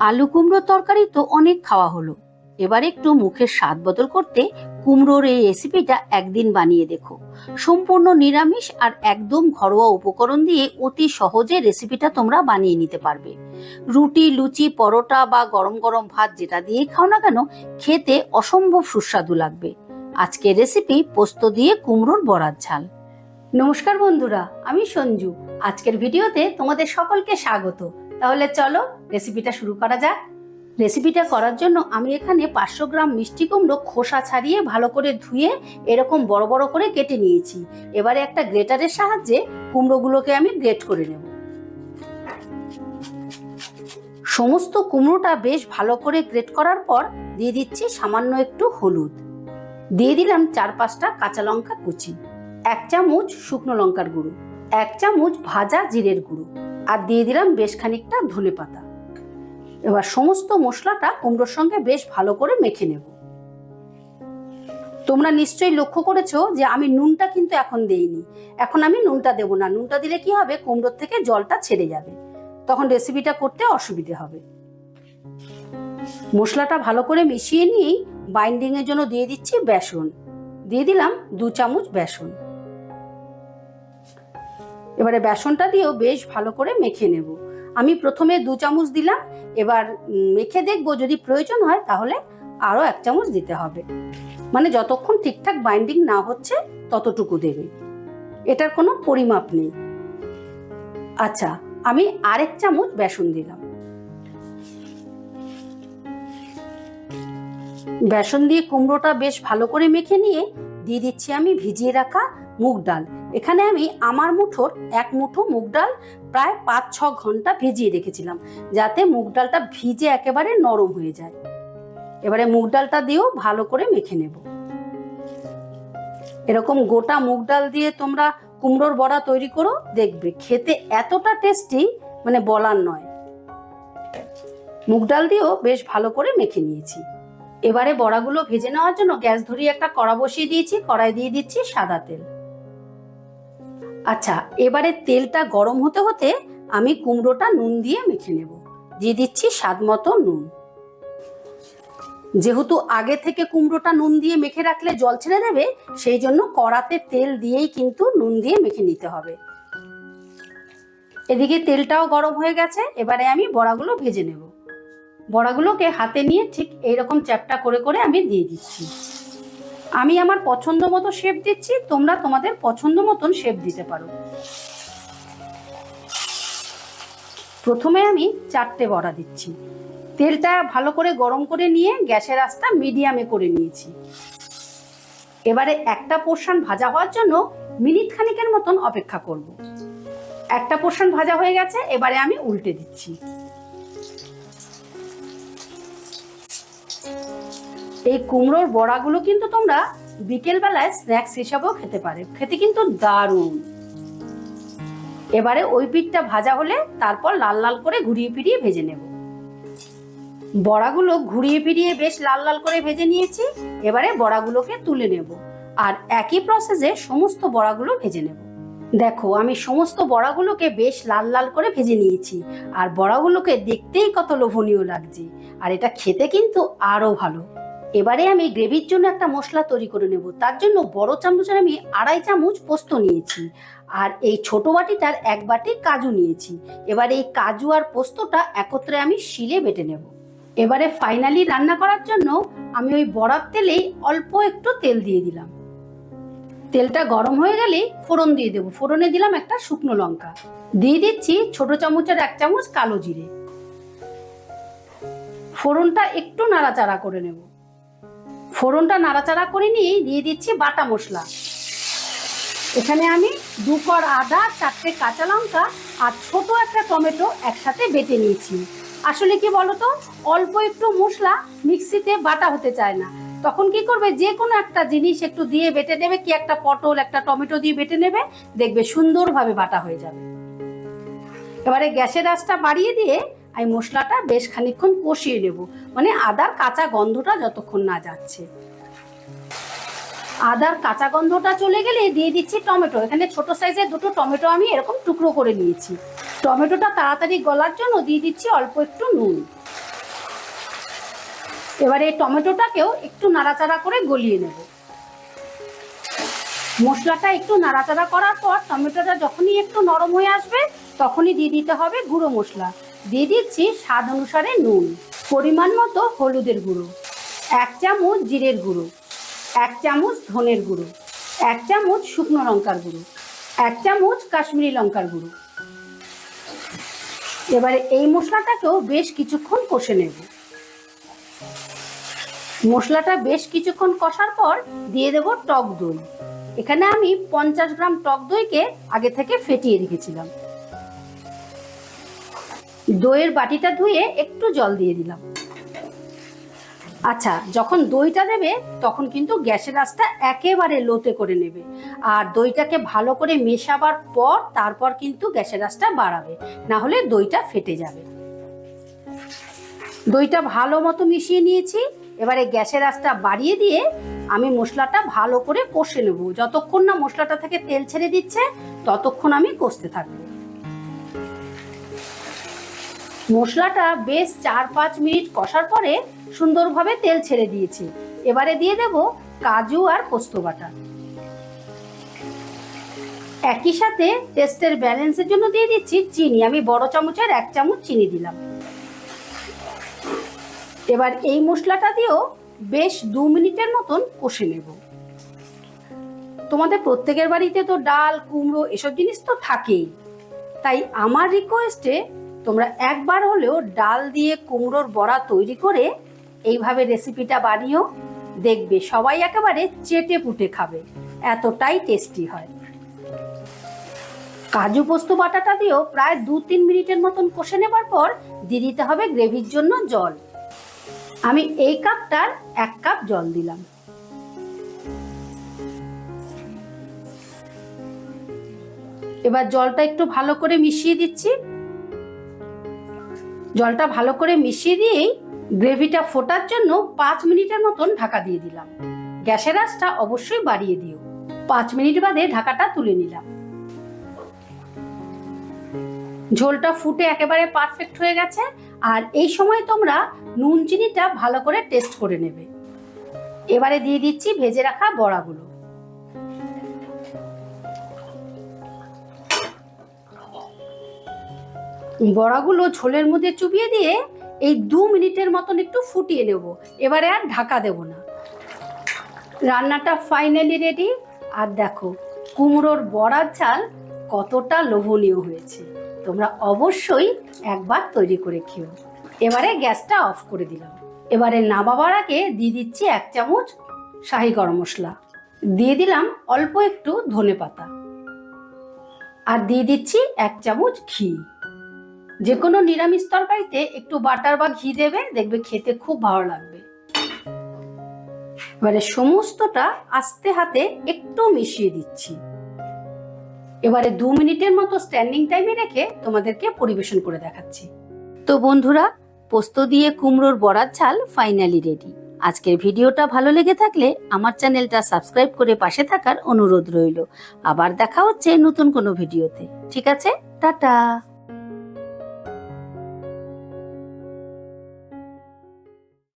আলু কুমড়োর তরকারি তো অনেক খাওয়া হলো। এবার একটু মুখের স্বাদ বদল করতে কুমড়োর এই রেসিপিটা একদিন বানিয়ে দেখো। সম্পূর্ণ নিরামিষ আর একদম ঘরোয়া উপকরণ দিয়ে অতি সহজে রেসিপিটা তোমরা বানিয়ে নিতে পারবে। রুটি, লুচি, পরোটা বা গরম গরম ভাত যেটা দিয়ে খাও না কেন, খেতে অসম্ভব সুস্বাদু লাগবে। আজকের রেসিপি পোস্ত দিয়ে কুমড়োর বড়ার ঝাল। নমস্কার বন্ধুরা, আমি সঞ্জু। আজকের ভিডিওতে তোমাদের সকলকে স্বাগত। তাহলে চলো রেসিপিটা শুরু করা যাক। রেসিপিটা করার জন্য আমি এখানে পাঁচশো গ্রাম মিষ্টি কুমড়ো খোসা ছাড়িয়ে ভালো করে ধুয়ে এরকম বড় বড় করে কেটে নিয়েছি। এবারে একটা গ্রেটারের সাহায্যে কুমড়োগুলোকে আমি গ্রেট করে নেব। সমস্ত কুমড়োটা বেশ ভালো করে গ্রেট করার পর দিয়ে দিচ্ছি সামান্য একটু হলুদ। দিয়ে দিলাম চার পাঁচটা কাঁচা লঙ্কা কুচি, এক চামচ শুকনো লঙ্কার গুঁড়ো। এক চামচ ভাজা জিরের গুঁড়ো আর দিয়ে দিলাম বেশ খানিকটা ধনে পাতা। এবার সমস্ত মশলাটা কুমড়োর সঙ্গে বেশ ভালো করে মেখে নেব। তোমরা নিশ্চয়ই লক্ষ্য করেছ যে আমি নুনটা কিন্তু এখন দেইনি। এখন আমি নুনটা দেবো না। নুনটা দিলে কি হবে? কুমড়োর থেকে জলটা ছেড়ে যাবে। তখন রেসিপিটা করতে অসুবিধে হবে। মশলাটা ভালো করে মিশিয়ে নিয়েই বাইন্ডিং এর জন্য দিয়ে দিচ্ছি বেসন। দিয়ে দিলাম দু চামচ বেসন। এবারে বেসনটা দিয়েও বেশ ভালো করে মেখে নেব। আমি প্রথমে দু চামচ দিলাম, এবার মেখে দেখব যদি প্রয়োজন হয় তাহলে আরও এক চামচ দিতে হবে। মানে যতক্ষণ ঠিকঠাক বাইন্ডিং না হচ্ছে ততটুকু দেবে। এটার কোনো পরিমাপ নেই। আচ্ছা আমি আরেক চামচ বেসন দিলাম। বেসন দিয়ে কুমড়োটা বেশ ভালো করে মেখে নিয়ে দিয়ে দিচ্ছি আমি ভিজিয়ে রাখা মুগ ডাল। এখানে আমি আমার মুঠোর এক মুঠো মুগ ডাল প্রায় পাঁচ ছ ঘণ্টা ভিজিয়ে রেখেছিলাম, যাতে মুগ ডালটা ভিজে একেবারে নরম হয়ে যায়। এবারে মুগ ডালটা দিয়েও ভালো করে মেখে নেব। এরকম গোটা মুগ ডাল দিয়ে তোমরা কুমড়োর বড়া তৈরি করো, দেখবে খেতে এতটা টেস্টি মানে বলার নয়। মুগ ডাল দিয়েও বেশ ভালো করে মেখে নিয়েছি। এবারে বড়াগুলো ভেজে নেওয়ার জন্য গ্যাস ধরিয়ে একটা কড়া বসিয়ে দিয়েছি, কড়াই দিয়ে দিচ্ছি সাদা তেল। আচ্ছা এবারে তেলটা গরম হতে হতে আমি কুমড়োটা নুন দিয়ে মেখে নেব। দিয়ে দিচ্ছি স্বাদ মতো নুন। যেহেতু আগে থেকে কুমড়োটা নুন দিয়ে মেখে রাখলে জল ছেড়ে দেবে, সেই জন্য কড়াতে তেল দিয়েই কিন্তু নুন দিয়ে মেখে নিতে হবে। এদিকে তেলটাও গরম হয়ে গেছে, এবারে আমি বড়াগুলো ভেজে নেব। বড়াগুলোকে হাতে নিয়ে ঠিক এইরকম চ্যাপটা করে করে আমি দিয়ে দিচ্ছি। আমি আমার পছন্দ মতো শেপ দিচ্ছি, তোমরা তোমাদের পছন্দ মতন শেপ দিতে পারো। প্রথমে আমি চারটে বড়া দিচ্ছি। তেলটা ভালো করে গরম করে নিয়ে গ্যাসের আঁচটা মিডিয়ামে করে নিয়েছি। এবারে একটা পোর্শন ভাজা হওয়ার জন্য মিনিট খানিকের মতন অপেক্ষা করব। একটা পোর্শন ভাজা হয়ে গেছে, এবারে আমি উল্টে দিচ্ছি। এই কুমড়োর বড়াগুলো কিন্তু তোমরা বিকেল বেলায় স্ন্যাক্স হিসাবেও খেতে পারে। খেতে কিন্তু দারুণ। এবারে ওই পিঠটা ভাজা হলে তারপর লাল লাল করে ঘুরিয়ে ফিরিয়ে ভেজে নেব। বড়াগুলো ঘুরিয়ে ফিরিয়ে বেশ লাল লাল করে ভেজে নিয়েছি, এবারে বড়াগুলোকে তুলে নেব আর একই প্রসেসে সমস্ত বড়াগুলো ভেজে নেব। দেখো, আমি সমস্ত বড়াগুলোকে বেশ লাল লাল করে ভেজে নিয়েছি আর বড়াগুলোকে দেখতেই কত লোভনীয় লাগছে। আর এটা খেতে কিন্তু আরও ভালো। এবারে আমি গ্রেভির জন্য একটা মশলা তৈরি করে নেব। তার জন্য বড় চামচের আমি আড়াই চামচ পোস্ত নিয়েছি। আর এই ছোট বাটিটার এক বাটি কাজু নিয়েছি। এবার এই কাজু আর পোস্তটা একত্রে আমি শিলে বেটে নেব। এবারে ফাইনালি রান্না করার জন্য আমি ওই বড়ার তেলেই অল্প একটু তেল দিয়ে দিলাম। তেলটা গরম হয়ে গেলেই ফোড়ন দিয়ে দেবো। ফোড়নে দিলাম একটা শুকনো লঙ্কা। দিয়ে দিচ্ছি ছোট চামচের এক চামচ কালো জিরে। ফোড়নটা একটু নাড়াচাড়া করে নেব। ফোড়নটা নাড়াচাড়া করে নিয়েই দিয়ে দিচ্ছি বাটা মশলা। এখানে আমি দু কর আদা, চারটে কাঁচা লঙ্কা আর ছোট একটা টমেটো একসাথে বেটে নিয়েছি। আসলে কি বলতো, অল্প একটু মশলা মিক্সিতে বাটা হতে চায় না। তখন কি করবে, যে কোনো একটা জিনিস একটু দিয়ে বেটে দেবে, কি একটা পটল, একটা টমেটো দিয়ে বেটে নেবে, দেখবে সুন্দরভাবে বাটা হয়ে যাবে। এবারে গ্যাসের আঁচটা বাড়িয়ে দিয়ে আমি মশলাটা বেশ খানিকক্ষণ কষিয়ে নেব। মানে আদার কাঁচা গন্ধটা যতক্ষণ না যাচ্ছে। আদার কাঁচা গন্ধটা চলে গেলে দিয়ে দিচ্ছি টমেটো। এখানে ছোট সাইজের দুটো টমেটো আমি এরকম টুকরো করে নিয়েছি। টমেটোটা তাড়াতাড়ি গলার জন্য দিয়ে দিচ্ছি অল্প একটু নুন। এবারে এই টমেটোটাকেও একটু নাড়াচাড়া করে গলিয়ে নেব। মশলাটা একটু নাড়াচাড়া করার পর টমেটোটা যখনই একটু নরম হয়ে আসবে, তখনই দিয়ে দিতে হবে গুঁড়ো মশলা। দিয়ে দিচ্ছি স্বাদ অনুসারে নুন, পরিমাণ মতো হলুদের গুঁড়ো, এক চামচ জিরের গুঁড়ো, এক চামচ ধনের গুঁড়ো, এক চামচ শুকনো লঙ্কার গুঁড়ো, এক চামচ কাশ্মীরি লঙ্কার গুঁড়ো। এবারে এই মশলাটাকেও বেশ কিছুক্ষণ কষে নেব। মশলাটা বেশ কিছুক্ষণ কষার পর দিয়ে দেব টক দই। এখানে আমি পঞ্চাশ গ্রাম টক দইকে আগে থেকে ফেটিয়ে রেখেছিলাম। দইয়ের বাটিটা ধুয়ে একটু জল দিয়ে দিলাম। আচ্ছা যখন দইটা দেবে, তখন কিন্তু গ্যাসের আঁচটা একেবারে লোতে করে নেবে। আর দইটাকে ভালো করে মেশাবার পর তারপর কিন্তু গ্যাসের আঁচটা বাড়াবে। না হলে দইটা ফেটে যাবে। দইটা ভালো মতো মিশিয়ে নিয়েছি। এবারে গ্যাসের আঁচটা বাড়িয়ে দিয়ে আমি মশলাটা ভালো করে কষে নেব। যতক্ষণ না মশলাটা থেকে তেল ছেড়ে দিচ্ছে, ততক্ষণ আমি কষতে থাকব। মশলাটা বেশ চার পাঁচ মিনিট কষার পরে সুন্দরভাবে তেল ছেড়ে দিয়েছি। এবারে দিয়ে দেব কাজু আর পোস্ত বাটা। একই সাথে টেস্টের ব্যালেন্সের জন্য দিয়ে দিচ্ছি চিনি। আমি বড় চামচের এক চামচ চিনি দিলাম। এবার এই মশলাটা দিয়েও বেশ দু মিনিটের মতন কষে নেব। তোমাদের প্রত্যেকের বাড়িতে তো ডাল, কুমড়ো এসব জিনিস তো থাকেই। তাই আমার রিকোয়েস্টে তোমরা একবার হলেও ডাল দিয়ে কুমড়োর বড়া তৈরি করে এইভাবে রেসিপিটা বানিয়েও দেখবে সবাই একেবারে চেটে পুটে খাবে, এতটাই টেস্টি হয়। কাজু পোস্ত বাটাটা দিয়েও প্রায় দু তিন মিনিটের মতন কষে নেবার পর দিয়ে দিতে হবে গ্রেভির জন্য জল। আমি এই কাপটার এক কাপ জল দিলাম। এবার জলটা একটু ভালো করে মিশিয়ে দিচ্ছি। জলটা ভালো করে মিশিয়ে দিয়েই গ্রেভিটা ফোটার জন্য পাঁচ মিনিটের মতন ঢাকা দিয়ে দিলাম। গ্যাসের আঁচটা অবশ্যই বাড়িয়ে দিও। পাঁচ মিনিট বাদে ঢাকাটা তুলে নিলাম। ঝোলটা ফুটে একেবারে পারফেক্ট হয়ে গেছে আর এই সময় তোমরা নুন চিনিটা ভালো করে টেস্ট করে নেবে। এবারে দিয়ে দিচ্ছি ভেজে রাখা বড়াগুলো। বড়াগুলো ঝোলের মধ্যে চুবিয়ে দিয়ে এই দু মিনিটের মতন একটু ফুটিয়ে নেব। এবারে আর ঢাকা দেব না। রান্নাটা ফাইনালি রেডি আর দেখো, কুমড়োর বড়ার চাল কতটা লোভনীয় হয়েছে। তোমরা অবশ্যই একবার তৈরি করে খেও। এবারে গ্যাসটা অফ করে দিলাম। এবারে নামাবার আগে দিয়ে দিচ্ছি এক চামচ শাহি গরম মশলা। দিয়ে দিলাম অল্প একটু ধনে পাতা আর দিয়ে দিচ্ছি এক চামচ ঘি। যে কোনো নিরামিষ তরকারিতে একটু বাটার বা ঘি দেবে, দেখবে খেতে খুব ভালো লাগবে। এবারে সমস্তটা আস্তে হাতে একটু মিশিয়ে দিচ্ছি। এবারে দু মিনিটের মতো স্ট্যান্ডিং টাইমে রেখে তোমাদেরকে পরিবেশন করে দেখাচ্ছি। তো বন্ধুরা, পোস্ত দিয়ে কুমড়োর বড়ার ঝাল ফাইনালি রেডি আজকের ভিডিওটা ভালো লেগে থাকলে আমার চ্যানেলটা সাবস্ক্রাইব করে পাশে থাকার অনুরোধ রইল। আবার দেখা হচ্ছে নতুন কোনো ভিডিওতে। ঠিক আছে? টাটা!